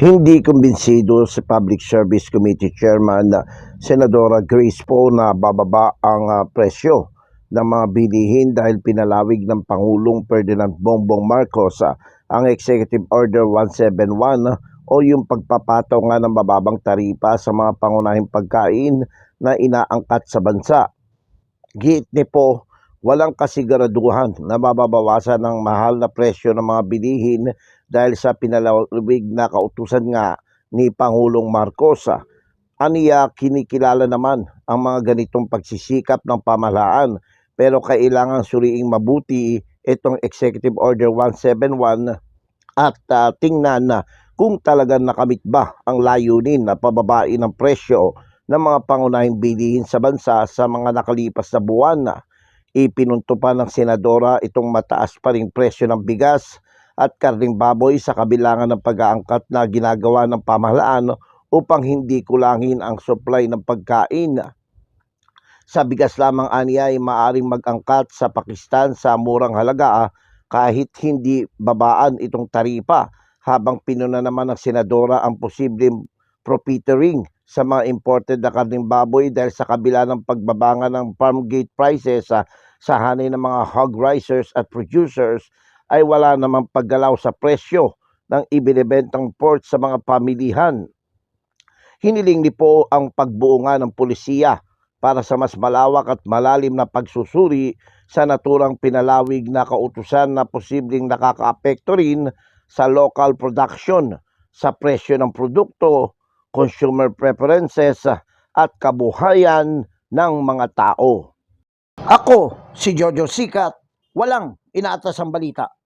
Hindi kumbinsido si Public Service Committee Chairman na Senadora Grace Poe na bababa ang ah, presyo ng mga bilihin dahil pinalawig ng Pangulong Ferdinand Bongbong Marcos ah, ang Executive Order 171 ah, o yung pagpapataw nga ng mababang taripa sa mga pangunahing pagkain na inaangkat sa bansa. Giit ni po, walang kasiguraduhan na mababawasan ng mahal na presyo ng mga bilihin dahil sa pinalawig na kautusan nga ni Pangulong Marcos. ah. Aniya kinikilala naman ang mga ganitong pagsisikap ng pamahalaan pero kailangan suriing mabuti itong Executive Order 171 at ah, tingnan na kung talagang nakamit ba ang layunin na pababain ng presyo ng mga pangunahing bilihin sa bansa sa mga nakalipas na buwan. Ipinunto pa ng senadora itong mataas pa ring presyo ng bigas at karning baboy sa kabilangan ng pag-aangkat na ginagawa ng pamahalaan upang hindi kulangin ang supply ng pagkain. Sa bigas lamang aniya ay maaring mag-angkat sa Pakistan sa murang halaga ah, kahit hindi babaan itong taripa habang pinuna naman ng senadora ang posibleng profiteering sa mga imported na karning baboy dahil sa kabila ng pagbabanga ng farm gate prices sa sa hanay ng mga hog raisers at producers ay wala namang paggalaw sa presyo ng ibinebentang pork sa mga pamilihan. Hiniling ni po ang pagbuo ng pulisiya para sa mas malawak at malalim na pagsusuri sa naturang pinalawig na kautusan na posibleng nakakaapekto rin sa local production, sa presyo ng produkto, consumer preferences at kabuhayan ng mga tao. Ako, si Jojo Sikat, walang inaatas ang balita.